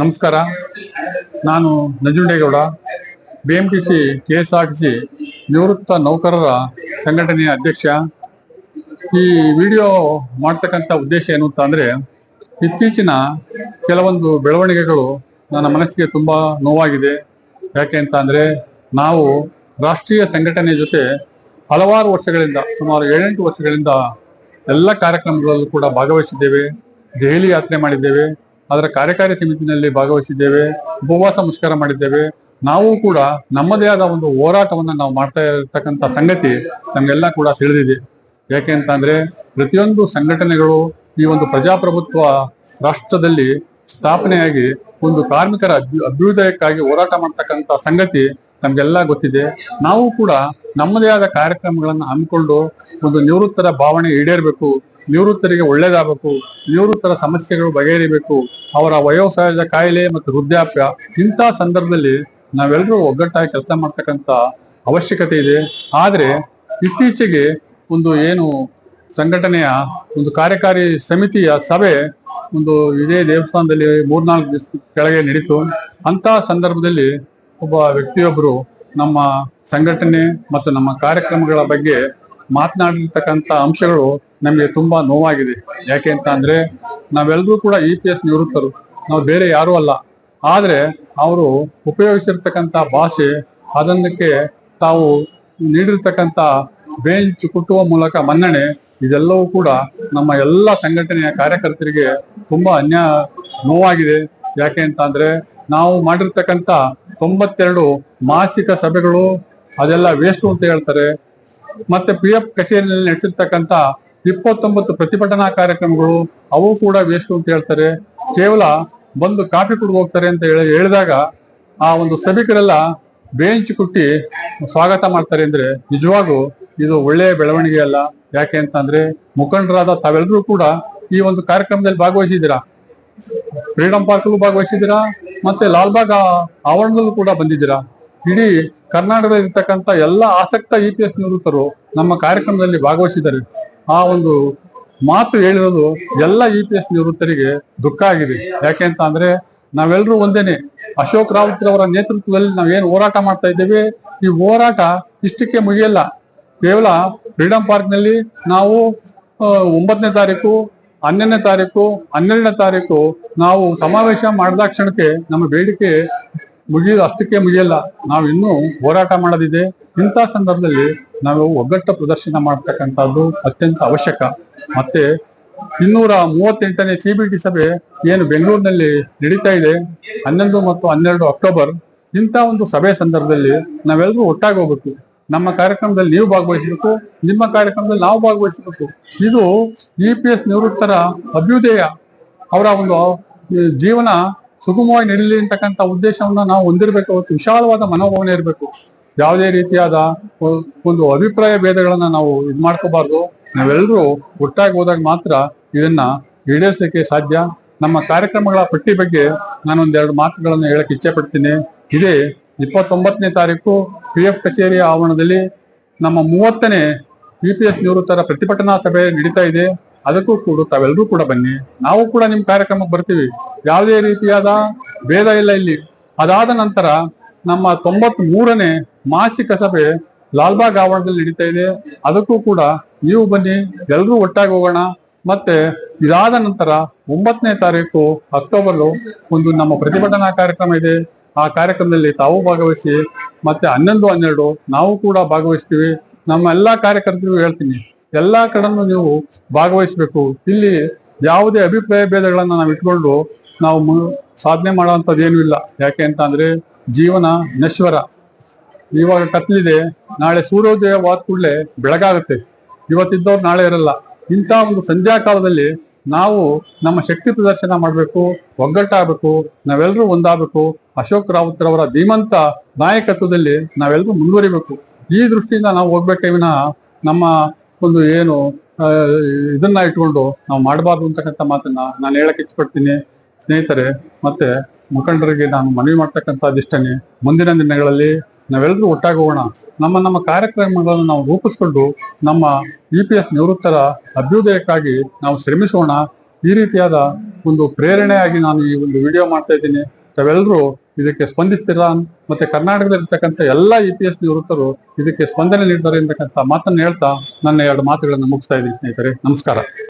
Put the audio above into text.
ನಮಸ್ಕಾರ. ನಾನು Nanjundegowda B M T C K S R T C ನಿವೃತ್ತ ನೌಕರರ ಸಂಘಟನೆಯ ಅಧ್ಯಕ್ಷ. ಈ ವಿಡಿಯೋ ಮಾಡ್ತಕ್ಕಂಥ ಉದ್ದೇಶ ಏನು ಅಂತ ಅಂದರೆ, ಇತ್ತೀಚಿನ ಕೆಲವೊಂದು ಬೆಳವಣಿಗೆಗಳು ನನ್ನ ಮನಸ್ಸಿಗೆ ತುಂಬ ನೋವಾಗಿದೆ. ಯಾಕೆ ಅಂತ ಅಂದರೆ, ನಾವು ರಾಷ್ಟ್ರೀಯ ಸಂಘಟನೆ ಜೊತೆ ಹಲವಾರು ವರ್ಷಗಳಿಂದ, ಸುಮಾರು ಏಳೆಂಟು ವರ್ಷಗಳಿಂದ ಎಲ್ಲ ಕಾರ್ಯಕ್ರಮಗಳಲ್ಲೂ ಕೂಡ ಭಾಗವಹಿಸಿದ್ದೇವೆ. ದೆಹಲಿ ಯಾತ್ರೆ ಮಾಡಿದ್ದೇವೆ. ಅದರ ಕಾರ್ಯಕಾರಿ ಸಮಿತಿನಲ್ಲಿ ಭಾಗವಹಿಸಿದ್ದೇವೆ, ಉಪವಾಸ ಮುಷ್ಕರ ಮಾಡಿದ್ದೇವೆ. ನಾವು ಕೂಡ ನಮ್ಮದೇ ಆದ ಒಂದು ಹೋರಾಟವನ್ನು ನಾವು ಮಾಡ್ತಾ ಇರತಕ್ಕಂಥ ಸಂಗತಿ ನಮಗೆಲ್ಲ ಕೂಡ ತಿಳಿದಿದೆ. ಯಾಕೆ ಅಂತ ಅಂದ್ರೆ ಪ್ರತಿಯೊಂದು ಸಂಘಟನೆಗಳು ಈ ಒಂದು ಪ್ರಜಾಪ್ರಭುತ್ವ ರಾಷ್ಟ್ರದಲ್ಲಿ ಸ್ಥಾಪನೆಯಾಗಿ ಒಂದು ಕಾರ್ಮಿಕರ ಅಭ್ಯು- ಅಭ್ಯುದಯಕ್ಕಾಗಿ ಹೋರಾಟ ಮಾಡ್ತಕ್ಕಂಥ ಸಂಗತಿ ನಮ್ಗೆಲ್ಲ ಗೊತ್ತಿದೆ. ನಾವು ಕೂಡ ನಮ್ಮದೇ ಆದ ಕಾರ್ಯಕ್ರಮಗಳನ್ನ ಹಮ್ಮಿಕೊಂಡು ಒಂದು ನಿವೃತ್ತರ ಭಾವನೆ ಈಡೇರಬೇಕು ನಿವೃತ್ತರಿಗೆ ಒಳ್ಳೇದಾಗಬೇಕು, ನಿವೃತ್ತರ ಸಮಸ್ಯೆಗಳು ಬಗೆಹರಿಬೇಕು, ಅವರ ವಯೋಸಹಜ ಕಾಯಿಲೆ ಮತ್ತು ವೃದ್ಧಾಪ್ಯ ಇಂಥ ಸಂದರ್ಭದಲ್ಲಿ ನಾವೆಲ್ಲರೂ ಒಗ್ಗಟ್ಟಾಗಿ ಕೆಲಸ ಮಾಡ್ತಕ್ಕಂಥ ಅವಶ್ಯಕತೆ ಇದೆ. ಆದರೆ ಇತ್ತೀಚೆಗೆ ಒಂದು ಏನು ಸಂಘಟನೆಯ ಒಂದು ಕಾರ್ಯಕಾರಿ ಸಮಿತಿಯ ಸಭೆ ಒಂದು ಇದೇ ದೇವಸ್ಥಾನದಲ್ಲಿ ಮೂರ್ನಾಲ್ಕು ದಿವಸ ಕೆಳಗೆ ನಡೀತು. ಅಂತ ಸಂದರ್ಭದಲ್ಲಿ ಒಬ್ಬ ವ್ಯಕ್ತಿಯೊಬ್ಬರು ನಮ್ಮ ಸಂಘಟನೆ ಮತ್ತು ನಮ್ಮ ಕಾರ್ಯಕ್ರಮಗಳ ಬಗ್ಗೆ ಮಾತನಾಡಿರ್ತಕ್ಕಂಥ ಅಂಶಗಳು ನಮಗೆ ತುಂಬಾ ನೋವಾಗಿದೆ. ಯಾಕೆ ಅಂತ ಅಂದ್ರೆ ನಾವೆಲ್ಲರೂ ಕೂಡ ಇ ಪಿ ಎಸ್ ನಿವೃತ್ತರು. ನಾವು ಬೇರೆ ಯಾರೂ ಅಲ್ಲ. ಆದ್ರೆ ಅವರು ಉಪಯೋಗಿಸಿರ್ತಕ್ಕಂಥ ಭಾಷೆ ಅದನ್ನಕ್ಕೆ ತಾವು ನೀಡಿರ್ತಕ್ಕಂಥ ಬೇಂಚ್ ಕುಟ್ಟುವ ಮೂಲಕ ಮನ್ನಣೆ ಇದೆಲ್ಲವೂ ಕೂಡ ನಮ್ಮ ಎಲ್ಲ ಸಂಘಟನೆಯ ಕಾರ್ಯಕರ್ತರಿಗೆ ತುಂಬಾ ಅನ್ಯ ನೋವಾಗಿದೆ. ಯಾಕೆ ಅಂತ ಅಂದ್ರೆ ನಾವು ಮಾಡಿರ್ತಕ್ಕಂಥ ತೊಂಬತ್ತೆರಡು ಮಾಸಿಕ ಸಭೆಗಳು ಅದೆಲ್ಲ ವೇಸ್ಟು ಅಂತ ಹೇಳ್ತಾರೆ. ಮತ್ತೆ ಪಿ ಎಫ್ ಕಚೇರಿಯಲ್ಲಿ ನಡೆಸಿರ್ತಕ್ಕಂಥ ಇಪ್ಪತ್ತೊಂಬತ್ತು ಪ್ರತಿಭಟನಾ ಕಾರ್ಯಕ್ರಮಗಳು, ಅವು ಕೂಡ ವೇಸ್ಟ್ ಅಂತ ಹೇಳ್ತಾರೆ. ಕೇವಲ ಬಂದು ಕಾಫಿ ಕುಡಿದು ಹೋಗ್ತಾರೆ ಅಂತ ಹೇಳಿ ಹೇಳಿದಾಗ ಆ ಒಂದು ಸಭಿಕರೆಲ್ಲ ಬೇಂಚ್ ಕುಟ್ಟಿ ಸ್ವಾಗತ ಮಾಡ್ತಾರೆ ಅಂದ್ರೆ ನಿಜವಾಗೂ ಇದು ಒಳ್ಳೆಯ ಬೆಳವಣಿಗೆ ಅಲ್ಲ. ಯಾಕೆ ಅಂತಂದ್ರೆ ಮುಖಂಡರಾದ ತಾವೆಲ್ಲರೂ ಕೂಡ ಈ ಒಂದು ಕಾರ್ಯಕ್ರಮದಲ್ಲಿ ಭಾಗವಹಿಸಿದ್ದೀರಾ? ಫ್ರೀಡಂ ಪಾರ್ಕಲ್ಲೂ ಭಾಗವಹಿಸಿದ್ದೀರಾ? ಮತ್ತೆ ಲಾಲ್ಬಾಗ್ ಆವರಣದಲ್ಲೂ ಕೂಡ ಬಂದಿದ್ದೀರಾ? ಇಡೀ ಕರ್ನಾಟಕದಲ್ಲಿ ಇರ್ತಕ್ಕಂಥ ಎಲ್ಲ ಆಸಕ್ತ ಇ ಪಿ ಎಸ್ ನಿವೃತ್ತರು ನಮ್ಮ ಕಾರ್ಯಕ್ರಮದಲ್ಲಿ ಭಾಗವಹಿಸಿದ್ದಾರೆ. ಆ ಒಂದು ಮಾತು ಹೇಳಿರೋದು ಎಲ್ಲ ಯು ಪಿ ಎಸ್ ನಿವೃತ್ತರಿಗೆ ದುಃಖ ಆಗಿದೆ. ಯಾಕೆ ಅಂತ ಅಂದ್ರೆ ನಾವೆಲ್ಲರೂ ಒಂದೇನೆ, ಅಶೋಕ್ ರಾವತ್ ಅವರ ನೇತೃತ್ವದಲ್ಲಿ ನಾವೇನು ಹೋರಾಟ ಮಾಡ್ತಾ ಇದ್ದೇವೆ? ಈ ಹೋರಾಟ ಇಷ್ಟಕ್ಕೆ ಮುಗಿಯಲ್ಲ. ಕೇವಲ ಫ್ರೀಡಂ ಪಾರ್ಕ್ನಲ್ಲಿ ನಾವು ಒಂಬತ್ತನೇ ತಾರೀಕು ಹನ್ನೆರಡನೇ ತಾರೀಕು ಹನ್ನೆರಡನೇ ತಾರೀಕು ನಾವು ಸಮಾವೇಶ ಮಾಡಿದ ಕ್ಷಣಕ್ಕೆ ನಮ್ಮ ಬೇಡಿಕೆ ಮುಗಿಯೋದು ಅಷ್ಟಕ್ಕೆ ಮುಗಿಯಲ್ಲ. ನಾವು ಇನ್ನೂ ಹೋರಾಟ ಮಾಡೋದಿದೆ. ಇಂಥ ಸಂದರ್ಭದಲ್ಲಿ ನಾವು ಒಗ್ಗಟ್ಟು ಪ್ರದರ್ಶನ ಮಾಡ್ತಕ್ಕಂಥದ್ದು ಅತ್ಯಂತ ಅವಶ್ಯಕ. ಮತ್ತೆ ಇನ್ನೂರ ಮೂವತ್ತೆಂಟನೇ ಸಿ ಬಿ ಟಿ ಸಭೆ ಏನು ಬೆಂಗಳೂರಿನಲ್ಲಿ ನಡೀತಾ ಇದೆ. ಹನ್ನೊಂದು ಮತ್ತು ಹನ್ನೆರಡು ಅಕ್ಟೋಬರ್. ಇಂಥ ಒಂದು ಸಭೆ ಸಂದರ್ಭದಲ್ಲಿ ನಾವೆಲ್ಲರೂ ಒಟ್ಟಾಗಿ ಹೋಗ್ಬೇಕು. ನಮ್ಮ ಕಾರ್ಯಕ್ರಮದಲ್ಲಿ ನೀವು ಭಾಗವಹಿಸಬೇಕು. ನಿಮ್ಮ ಕಾರ್ಯಕ್ರಮದಲ್ಲಿ ನಾವು ಭಾಗವಹಿಸಬೇಕು. ಇದು ಇ ಪಿ ಎಸ್ ನಿವೃತ್ತರ ಅಭ್ಯುದಯ. ಅವರ ಒಂದು ಜೀವನ ಸುಗಮವಾಗಿ ನಡೀಲಿ ಅಂತಕ್ಕಂಥ ಉದ್ದೇಶವನ್ನ ನಾವು ಹೊಂದಿರಬೇಕು. ಅವತ್ತು ವಿಶಾಲವಾದ ಮನೋಭಾವನೆ ಇರಬೇಕು. ಯಾವುದೇ ರೀತಿಯಾದ ಒಂದು ಅಭಿಪ್ರಾಯ ಭೇದಗಳನ್ನ ನಾವು ಇದು ಮಾಡ್ಕೋಬಾರ್ದು. ನಾವೆಲ್ಲರೂ ಒಟ್ಟಾಗಿ ಹೋದಾಗ ಮಾತ್ರ ಇದನ್ನ ಈಡೇರಿಸಲಿಕ್ಕೆ ಸಾಧ್ಯ. ನಮ್ಮ ಕಾರ್ಯಕ್ರಮಗಳ ಪಟ್ಟಿ ಬಗ್ಗೆ ನಾನು ಒಂದೆರಡು ಮಾತುಗಳನ್ನು ಹೇಳಕ್ ಇಚ್ಛೆ ಪಡ್ತೀನಿ. ಇದೇ ಇಪ್ಪತ್ತೊಂಬತ್ತನೇ ತಾರೀಕು ಪಿ ಎಫ್ ಕಚೇರಿಯ ಆವರಣದಲ್ಲಿ ನಮ್ಮ ಮೂವತ್ತನೇ ಯು ಪಿ ಎಸ್ ನಿವೃತ್ತರ ಪ್ರತಿಭಟನಾ ಸಭೆ ನಡೀತಾ ಇದೆ. ಅದಕ್ಕೂ ಕೂಡ ತಾವೆಲ್ಲರೂ ಕೂಡ ಬನ್ನಿ. ನಾವು ಕೂಡ ನಿಮ್ಮ ಕಾರ್ಯಕ್ರಮಕ್ಕೆ ಬರ್ತೀವಿ. ಯಾವುದೇ ರೀತಿಯಾದ ಭೇದ ಇಲ್ಲ ಇಲ್ಲಿ. ಅದಾದ ನಂತರ ನಮ್ಮ ತೊಂಬತ್ ಮೂರನೇ ಮಾಸಿಕ ಸಭೆ ಲಾಲ್ಬಾಗ್ ಆವರಣದಲ್ಲಿ ನಡೀತಾ ಇದೆ. ಅದಕ್ಕೂ ಕೂಡ ನೀವು ಬನ್ನಿ ಎಲ್ಲರೂ ಒಟ್ಟಾಗಿ ಹೋಗೋಣ. ಮತ್ತೆ ಇದಾದ ನಂತರ ಒಂಬತ್ತನೇ ತಾರೀಕು ಅಕ್ಟೋಬರ್ ಒಂದು ನಮ್ಮ ಪ್ರತಿಭಟನಾ ಕಾರ್ಯಕ್ರಮ ಇದೆ. ಆ ಕಾರ್ಯಕ್ರಮದಲ್ಲಿ ತಾವು ಭಾಗವಹಿಸಿ, ಮತ್ತೆ ಹನ್ನೊಂದು ಹನ್ನೆರಡು ನಾವು ಕೂಡ ಭಾಗವಹಿಸ್ತೀವಿ. ನಮ್ಮ ಎಲ್ಲಾ ಕಾರ್ಯಕರ್ತರಿಗೂ ಹೇಳ್ತೀನಿ. ಎಲ್ಲಾ ಕಡೆನೂ ನೀವು ಭಾಗವಹಿಸಬೇಕು. ಇಲ್ಲಿ ಯಾವುದೇ ಅಭಿಪ್ರಾಯ ಭೇದಗಳನ್ನ ನಾವು ಇಟ್ಕೊಂಡು ನಾವು ಸಾಧನೆ ಮಾಡುವಂಥದ್ದು ಏನೂ ಇಲ್ಲ. ಯಾಕೆ ಅಂತ ಅಂದ್ರೆ ಜೀವನ ನಶ್ವರ. ಇವಾಗ ಕತ್ಲಿದೆ, ನಾಳೆ ಸೂರ್ಯೋದಯವಾದ ಕೂಡಲೇ ಬೆಳಗಾಗುತ್ತೆ. ಇವತ್ತಿದ್ದವ್ರು ನಾಳೆ ಇರಲ್ಲ. ಇಂಥ ಒಂದು ಸಂಧ್ಯಾ ಕಾಲದಲ್ಲಿ ನಾವು ನಮ್ಮ ಶಕ್ತಿ ಪ್ರದರ್ಶನ ಮಾಡಬೇಕು, ಒಗ್ಗಟ್ಟಾಗಬೇಕು ನಾವೆಲ್ಲರೂ ಒಂದಾಗಬೇಕು. ಅಶೋಕ್ ರಾವತ್ ರವರ ಧೀಮಂತ ನಾಯಕತ್ವದಲ್ಲಿ ನಾವೆಲ್ಲರೂ ಮುಂದುವರಿಬೇಕು. ಈ ದೃಷ್ಟಿಯಿಂದ ನಾವು ಹೋಗ್ಬೇಕೇ ವಿನಃ ನಮ್ಮ ಒಂದು ಏನು ಇದನ್ನ ಇಟ್ಕೊಂಡು ನಾವು ಮಾಡಬಾರ್ದು ಅಂತಕ್ಕಂಥ ಮಾತನ್ನ ನಾನು ಹೇಳಕ್ ಇಚ್ಛಪಡ್ತೀನಿ. ಸ್ನೇಹಿತರೆ, ಮತ್ತೆ ಮುಖಂಡರಿಗೆ ನಾನು ಮನವಿ ಮಾಡ್ತಕ್ಕಂಥದ್ದಿಷ್ಟನೇ ಮುಂದಿನ ದಿನಗಳಲ್ಲಿ ನಾವೆಲ್ಲರೂ ಒಟ್ಟಾಗೋಣ ನಮ್ಮ ನಮ್ಮ ಕಾರ್ಯಕ್ರಮಗಳನ್ನು ನಾವು ರೂಪಿಸ್ಕೊಂಡು ನಮ್ಮ ಯು ಪಿ ಎಸ್ ನಿವೃತ್ತರ ಅಭ್ಯುದಯಕ್ಕಾಗಿ ನಾವು ಶ್ರಮಿಸೋಣ. ಈ ರೀತಿಯಾದ ಒಂದು ಪ್ರೇರಣೆಯಾಗಿ ನಾನು ಈ ಒಂದು ವಿಡಿಯೋ ಮಾಡ್ತಾ ಇದ್ದೀನಿ. ತಾವೆಲ್ಲರೂ ಇದಕ್ಕೆ ಸ್ಪಂದಿಸ್ತೀರಾ ಮತ್ತೆ ಕರ್ನಾಟಕದಲ್ಲಿರ್ತಕ್ಕಂಥ ಎಲ್ಲ ಇ ಪಿ ಎಸ್ ನಿವೃತ್ತರು ಇದಕ್ಕೆ ಸ್ಪಂದನೆ ನೀಡಿದ್ದಾರೆ ಅಂತಕ್ಕಂಥ ಮಾತನ್ನು ಹೇಳ್ತಾ ನನ್ನ ಎರಡು ಮಾತುಗಳನ್ನು ಮುಗಿಸ್ತಾ ಇದ್ದೀನಿ ಸ್ನೇಹಿತರೆ. ನಮಸ್ಕಾರ.